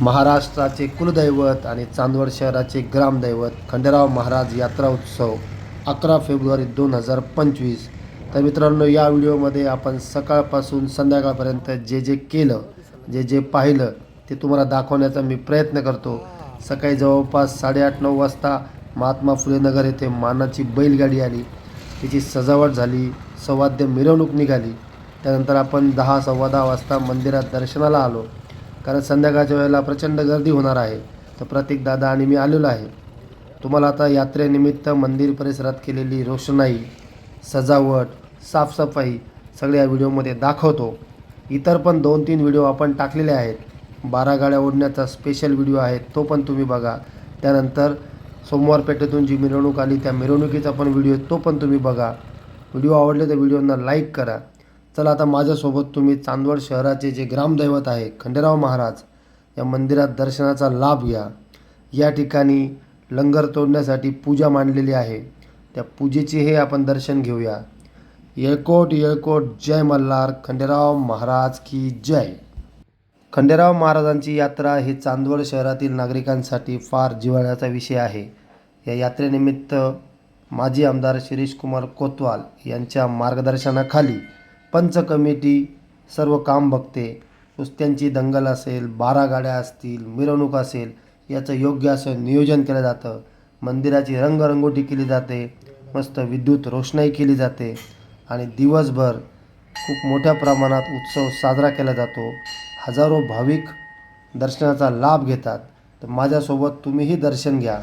महाराष्ट्राचे कुलदैवत आणि चांदवड शहराचे ग्रामदैवत खंडेराव महाराज यात्रा उत्सव अकरा फेब्रुवारी दोन हजार पंचवीस. तर मित्रांनो या व्हिडिओमध्ये आपण सकाळपासून संध्याकाळपर्यंत जे जे केलं जे जे पाहिलं ते तुम्हाला दाखवण्याचा मी प्रयत्न करतो. सकाळी जवळपास साडेआठ नऊ वाजता महात्मा फुले नगर येथे मानाची बैलगाडी आली. तिची सजावट झाली सवाद्य मिरवणूक निघाली. त्यानंतर आपण दहा सव्वा दहा वाजता मंदिरात दर्शनाला आलो. कारण संध्याकाळच्या वेळेला प्रचंड गर्दी होणार आहे. तर प्रतीक दादा आणि मी आलेलो आहे. तुम्हाला आता यात्रेनिमित्त मंदिर परिसरात केलेली रोषणाई सजावट साफसफाई सगळ्या व्हिडिओमध्ये दाखवतो. इतर पण दोन तीन व्हिडिओ आपण टाकलेले आहेत. बारा गाड्या ओढण्याचा स्पेशल व्हिडिओ आहे तो पण तुम्ही बघा. त्यानंतर सोमवार पेठेतून जी मिरवणूक आली त्या मिरवणुकीचा पण व्हिडिओ तो पण तुम्ही बघा. व्हिडिओ आवडले तर व्हिडिओना लाईक करा. चला आता माझ्यासोबत तुम्ही चांदवड शहराचे जे ग्रामदैवत आहे खंडेराव महाराज या मंदिरात दर्शनाचा लाभ घ्या. या ठिकाणी लंगर तोडण्यासाठी पूजा मांडलेली आहे. त्या पूजेचे हे आपण दर्शन घेऊया. येळकोट येळकोट जय मल्हार खंडेराव महाराज की जय. खंडेराव महाराजांची यात्रा ही चांदवड शहरातील नागरिकांसाठी फार जिव्हाळ्याचा विषय आहे. या यात्रेनिमित्त माजी आमदार शिरीष कुमार कोतवाल यांच्या मार्गदर्शनाखाली पंच कमिटी सर्व काम बघते. कुस्त्यांची दंगल असेल बारा गाड्या असतील मिरवणूक असेल याचं योग्य असं नियोजन केलं जातं. मंदिराची रंगरंगोटी केली जाते. मस्त विद्युत रोषणाई केली जाते. आणि दिवसभर खूप मोठ्या प्रमाणात उत्सव साजरा केला जातो. हजारो भाविक दर्शनाचा लाभ घेतात. तर माझ्यासोबत तुम्हीही दर्शन घ्या.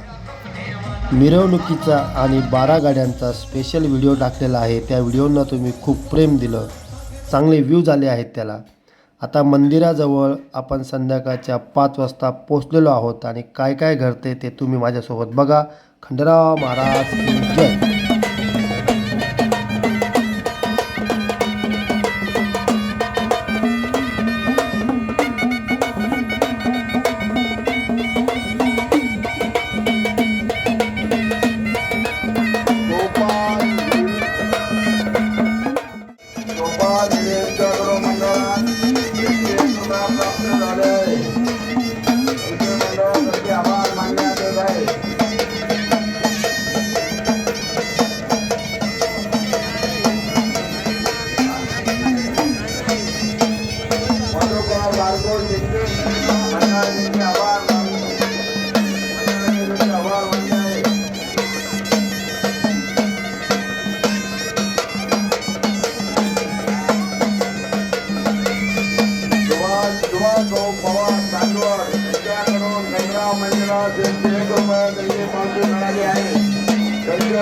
मिरवणुकीचा आणि बारा गाड्यांचा स्पेशल व्हिडिओ टाकलेला आहे. त्या व्हिडिओंना तुम्ही खूप प्रेम दिलं. चांगले व्ह्यूज आले आहेत त्याला. आता मंदिराजवळ आपण संध्याकाळच्या पाच वाजता पोचलेलो आहोत आणि काय काय घडते ते तुम्ही माझ्यासोबत बघा. खंडराव महाराज जय.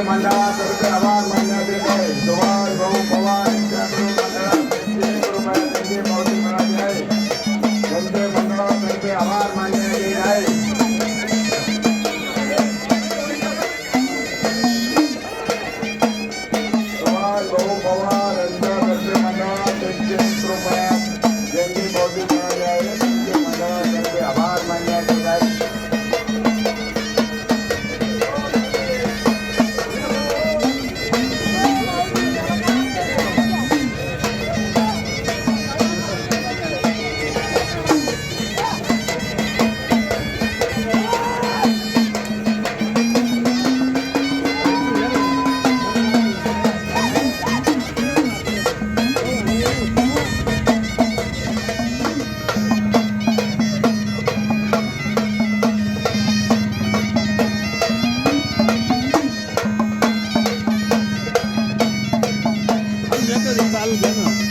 mandaba por grabar, सर्व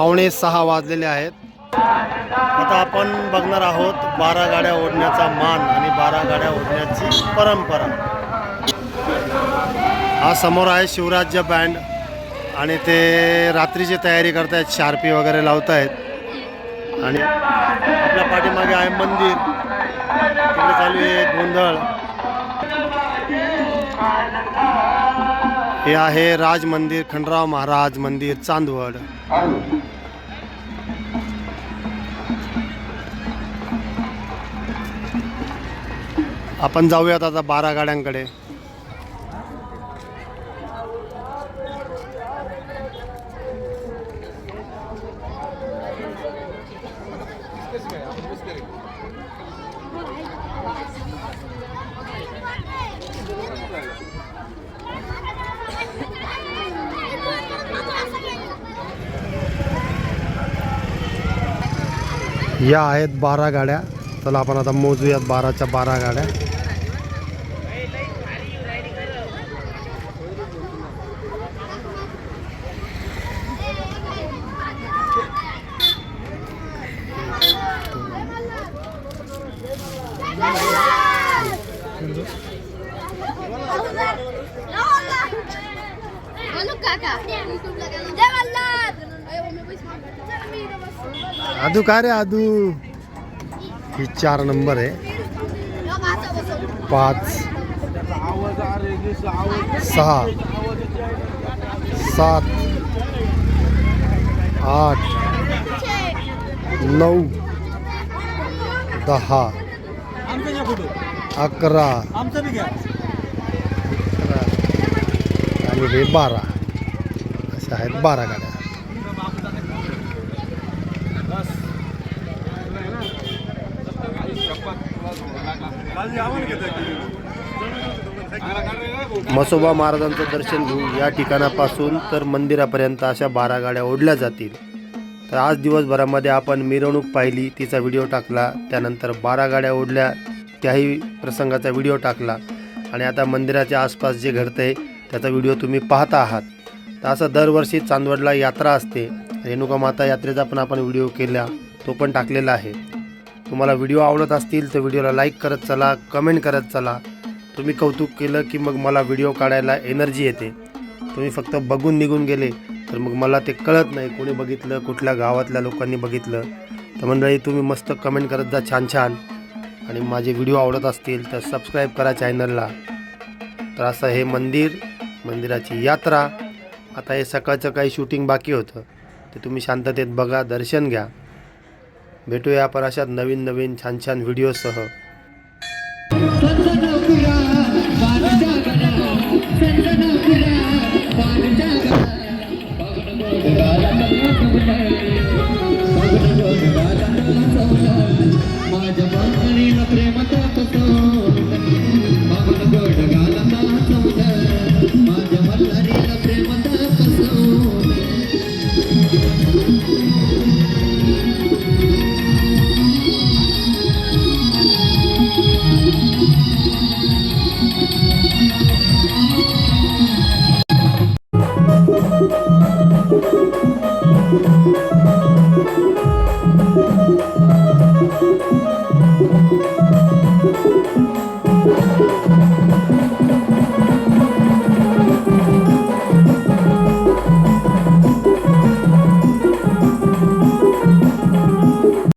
पावणे सहा वाजलेले आहेत. आता आपण बघणार आहोत बारा गाड्या ओढण्याचा मान आणि बारा गाड्या ओढण्याची परंपरा. हा समोर आहे शिवराज्य बँड आणि ते रात्रीची तयारी करतायत शार्पी वगैरे लावत आहेत आणि आपल्या पाठीमागे आहे मंदिर. तिकडे चालू आहे गोंधळ. हे आहे राज मंदिर खंडराव महाराज मंदिर चांदवड. आपण जाऊयात आता बारा गाड्यांकडे. या आहेत बारा गाड्या. चला आपण आता मोजूयात बाराच्या बारा गाड्या. आदू काय रे आदू? ही चार नंबर आहे. पाच. सहा. सात. आठ. नऊ. दहा. अकरा. आणि हे बारा. अशा आहेत बारा गाड्या. मसोबा महाराजांचं दर्शन घेऊ या ठिकाणापासून तर मंदिरापर्यंत अशा बारा गाड्या ओढल्या जातील. तर आज दिवसभरामध्ये आपण मिरवणूक पाहिली तिचा व्हिडिओ टाकला त्यानंतर बारा गाड्या ओढल्या त्याही प्रसंगाचा व्हिडिओ टाकला आणि आता मंदिराच्या आसपास जे घडतं आहे त्याचा व्हिडिओ तुम्ही पाहता आहात. तर असं दरवर्षी चांदवडला यात्रा असते. रेणुका माता यात्रेचा पण आपण व्हिडिओ केला तो पण टाकलेला आहे. तुम्हाला व्हिडिओ आवडत असतील तर व्हिडिओला लाईक करत चला कमेंट करत चला. तुम्ही कौतुक केलं की मग मला व्हिडिओ काढायला एनर्जी येते. तुम्ही फक्त बघून निघून गेले तर मग मला ते कळत नाही कोणी बघितलं कुठल्या गावातल्या लोकांनी बघितलं. तर मंडळी तुम्ही मस्त कमेंट करत जा छान छान आणि माझे व्हिडिओ आवडत असतील तर सबस्क्राईब करा चॅनलला तर असं हे मंदिर मंदिराची यात्रा. आता हे सकाळचं काही शूटिंग बाकी होतं. ते तुम्ही शांततेत बघा दर्शन घ्या. भेटूया आपण अशात नवीन नवीन छान छान व्हिडिओसह Música